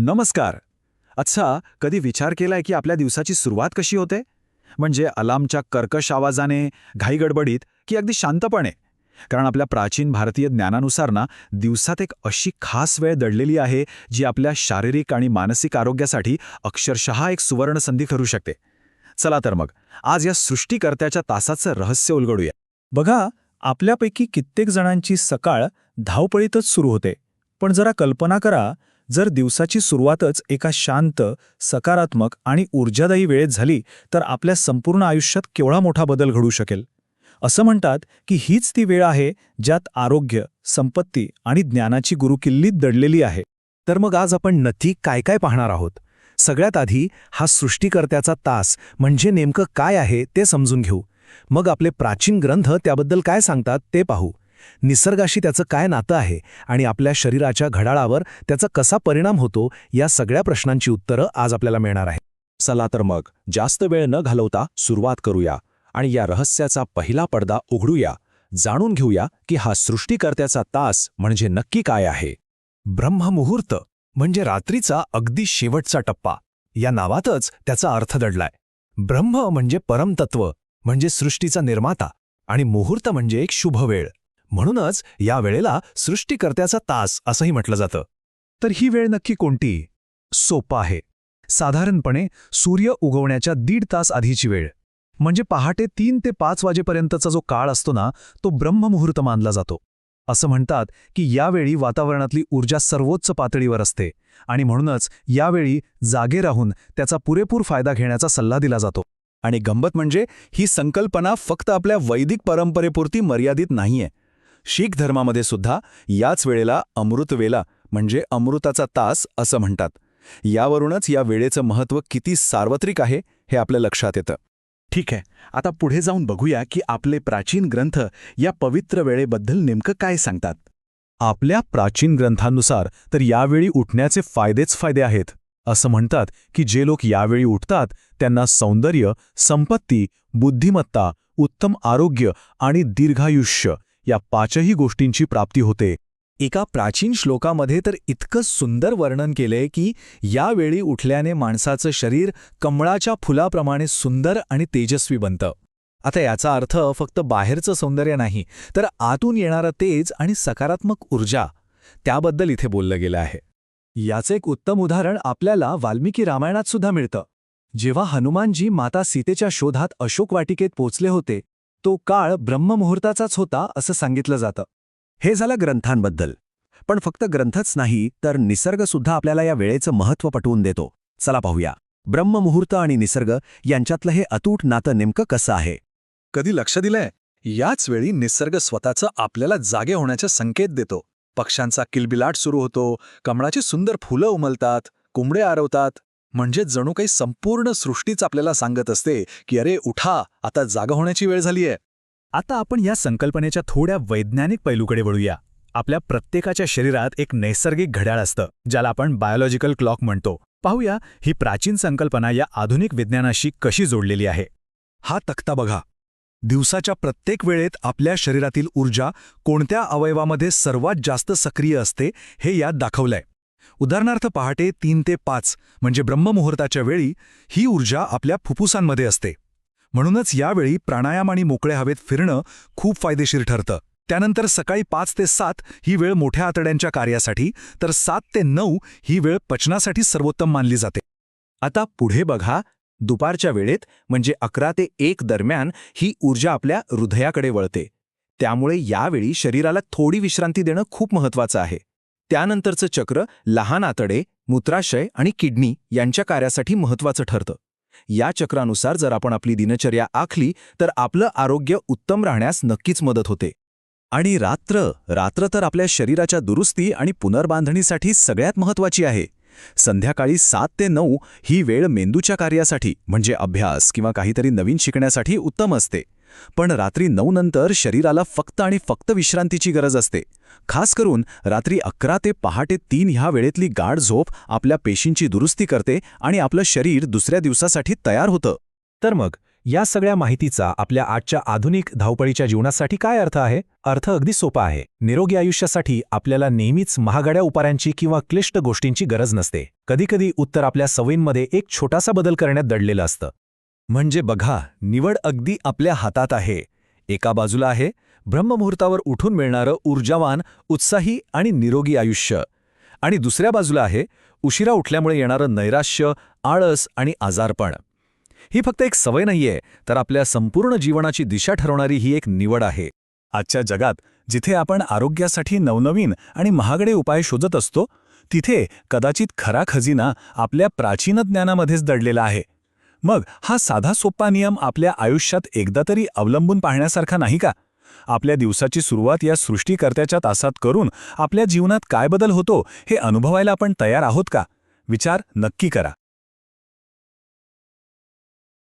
नमस्कार. अच्छा कधी विचार केलाय की आपल्या दिवसाची सुरुवात कशी होते? म्हणजे अलामच्या कर्कश आवाजाने घाईगडबडीत की अगदी शांतपणे? कारण आपल्या प्राचीन भारतीय ज्ञानानुसार ना दिवसात एक अशी खास वेळ दडलेली आहे जी आपल्या शारीरिक आणि मानसिक आरोग्यासाठी अक्षरशः एक सुवर्ण संधी ठरू शकते. चला तर मग आज या सृष्टीकर्त्याच्या तासाचं रहस्य उलगडूया. बघा आपल्यापैकी कित्येक जणांची सकाळ धावपळीतच सुरू होते. पण जरा कल्पना करा जर दिवसाची सुरुवातच एका शांत सकारात्मक आणि ऊर्जादायी वेळेत झाली तर आपल्या संपूर्ण आयुष्यात केवढा मोठा बदल घडू शकेल? असं म्हणतात की हीच ती वेळ आहे ज्यात आरोग्य संपत्ती आणि ज्ञानाची गुरुकिल्लीत दडलेली आहे. तर मग आज आपण नथी काय काय पाहणार आहोत? सगळ्यात आधी हा सृष्टीकर्त्याचा तास म्हणजे नेमकं काय आहे ते समजून घेऊ. मग आपले प्राचीन ग्रंथ त्याबद्दल काय सांगतात ते पाहू. निसर्गाशी त्याचं काय नातं आहे आणि आपल्या शरीराच्या घडाळावर त्याचा कसा परिणाम होतो या सगळ्या प्रश्नांची उत्तरं आज आपल्याला मिळणार आहे चला तर मग जास्त वेळ न घालवता सुरुवात करूया आणि या रहस्याचा पहिला पडदा उघडूया. जाणून घेऊया की हा सृष्टीकर्त्याचा तास म्हणजे नक्की काय आहे. ब्रह्ममुहूर्त म्हणजे रात्रीचा अगदी शेवटचा टप्पा. या नावातच त्याचा अर्थ दडलाय. ब्रह्म म्हणजे परमतत्व म्हणजे सृष्टीचा निर्माता आणि मुहूर्त म्हणजे एक शुभ वेळ म्हणूनच या वेळेला सृष्टीकर्त्याचा तास असंही म्हटलं जातं. तर ही वेळ नक्की कोणती? सोपं आहे. साधारणपणे सूर्य उगवण्याच्या दीड तास आधीची वेळ. म्हणजे पहाटे तीन ते पाच वाजेपर्यंतचा जो काळ असतो ना तो ब्रह्ममुहूर्त मानला जातो. असं म्हणतात की यावेळी वातावरणातली ऊर्जा सर्वोच्च पातळीवर असते आणि म्हणूनच यावेळी जागे राहून त्याचा पुरेपूर फायदा घेण्याचा सल्ला दिला जातो. आणि गंमत म्हणजे ही संकल्पना फक्त आपल्या वैदिक परंपरेपुरती मर्यादित नाहीये. शीख धर्मामध्ये सुद्धा याच वेळेला अमृतवेला म्हणजे अमृताचा तास असं म्हणतात. यावरूनच या वेळेचं महत्त्व किती सार्वत्रिक आहे हे आपल्या लक्षात येतं. ठीक आहे आता पुढे जाऊन बघूया की आपले प्राचीन ग्रंथ या पवित्र वेळेबद्दल नेमकं काय सांगतात. आपल्या प्राचीन ग्रंथांनुसार तर यावेळी उठण्याचे फायदेच फायदे आहेत. असं म्हणतात की जे लोक यावेळी उठतात त्यांना सौंदर्य संपत्ती बुद्धिमत्ता उत्तम आरोग्य आणि दीर्घायुष्य या पाचही गोष्टींची प्राप्ती होते. एका प्राचीन श्लोकामध्ये तर इतकं सुंदर वर्णन केलंय की यावेळी उठल्याने माणसाचं शरीर कमळाच्या फुलाप्रमाणे सुंदर आणि तेजस्वी बनतं. आता याचा अर्थ फक्त बाहेरचं सौंदर्य नाही तर आतून येणारं तेज आणि सकारात्मक ऊर्जा त्याबद्दल इथे बोललं गेलं आहे. याचं एक उत्तम उदाहरण आपल्याला वाल्मिकी रामायणात सुद्धा मिळतं. जेव्हा हनुमानजी माता सीतेच्या शोधात अशोक वाटिकेत पोचले होते तो काळ ब्रह्ममुहूर्ताचाच होता असं सांगितलं जातं. हे झालं ग्रंथांबद्दल. पण फक्त ग्रंथच नाही तर निसर्गसुद्धा आपल्याला या वेळेचं महत्त्व पटवून देतो. चला पाहूया. ब्रह्ममुहूर्त आणि निसर्ग यांच्यातलं हे अतूट नातं नेमकं कसं आहे? कधी लक्ष दिलंय? याच वेळी निसर्ग स्वतःचं आपल्याला जागे होण्याचे संकेत देतो. पक्ष्यांचा किलबिलाट सुरू होतो कमळाची सुंदर फुलं उमलतात कोंबडे आरवतात म्हणजे जणू काही संपूर्ण सृष्टीच आपल्याला सांगत असते की अरे उठा आता जागा होण्याची वेळ झालीय. आता आपण या संकल्पनेच्या थोड्या वैज्ञानिक पैलूकडे वळूया. आपल्या प्रत्येकाच्या शरीरात एक नैसर्गिक घड्याळ असतं ज्याला आपण बायोलॉजिकल क्लॉक म्हणतो. पाहूया ही प्राचीन संकल्पना या आधुनिक विज्ञानाशी कशी जोडलेली आहे. हा तक्ता बघा. दिवसाच्या प्रत्येक वेळेत आपल्या शरीरातील ऊर्जा कोणत्या अवयवामध्ये सर्वात जास्त सक्रिय असते हे यात दाखवलंय. उदाहरणार्थ पहाटे तीन ते पाच म्हणजे ब्रह्ममुहूर्ताच्या वेळी ही ऊर्जा आपल्या फुफ्फुसांमध्ये असते. म्हणूनच यावेळी प्राणायाम आणि मोकळ्या हवेत फिरणं खूप फायदेशीर ठरतं. त्यानंतर सकाळी पाच ते सात ही वेळ मोठ्या आतड्यांच्या कार्यासाठी तर सात ते नऊ ही वेळ पचनासाठी सर्वोत्तम मानली जाते. आता पुढे बघा दुपारच्या वेळेत म्हणजे अकरा ते एक दरम्यान ही ऊर्जा आपल्या हृदयाकडे वळते. त्यामुळे यावेळी शरीराला थोडी विश्रांती देणं खूप महत्वाचं आहे. त्यानंतरचं चक्र लहान आतडे मूत्राशय आणि किडनी यांच्या कार्यासाठी महत्वाचं ठरतं. या चक्रानुसार जर आपण आपली दिनचर्या आखली तर आपलं आरोग्य उत्तम राहण्यास नक्कीच मदत होते. आणि रात्र रात्र तर आपल्या शरीराच्या दुरुस्ती आणि पुनर्बांधणीसाठी सगळ्यात महत्वाची आहे. संध्याकाळी सात ते नऊ ही वेळ मेंदूच्या कार्यासाठी म्हणजे अभ्यास किंवा काहीतरी नवीन शिकण्यासाठी उत्तम असते. पण रात्री नऊ नंतर शरीराला फक्त आणि फक्त विश्रांतीची गरज असते. खास करून रात्री अकरा ते पहाटे तीन ह्या वेळेतली गाढ झोप आपल्या पेशींची दुरुस्ती करते आणि आपलं शरीर दुसऱ्या दिवसासाठी तयार होतं. तर मग या सगळ्या माहितीचा आपल्या आजच्या आधुनिक धावपळीच्या जीवनासाठी काय अर्थ आहे? अर्थ अगदी सोपा आहे. निरोगी आयुष्यासाठी आपल्याला नेहमीच महागड्या उपायांची किंवा क्लिष्ट गोष्टींची गरज नसते. कधीकधी उत्तर आपल्या सवयींमध्ये एक छोटासा बदल करण्यात दडलेलं असतं. म्हणजे बघा निवड अगदी आपल्या हातात आहे. एका बाजूला आहे ब्रह्ममुहूर्तावर उठून मिळणारं ऊर्जावान उत्साही आणि निरोगी आयुष्य. आणि दुसऱ्या बाजूला आहे उशिरा उठल्यामुळे येणारं नैराश्य आळस आणि आजारपण. ही फक्त एक सवय नाहीये तर आपल्या संपूर्ण जीवनाची दिशा ठरवणारी ही एक निवड आहे. आजच्या जगात जिथे आपण आरोग्यासाठी नवनवीन आणि महागडे उपाय शोधत असतो तिथे कदाचित खरा खजिना आपल्या प्राचीन ज्ञानामध्येच दडलेला आहे. मग हा साधा सोप्पा नियम आपल्या आयुष्यात एकदा तरी अवलंबून पाहण्यासारखा नाही का? आपल्या दिवसाची सुरुवात या सृष्टीकर्त्याच्या तासात करून आपल्या जीवनात काय बदल होतो हे अनुभवायला आपण तयार आहोत का? विचार नक्की करा.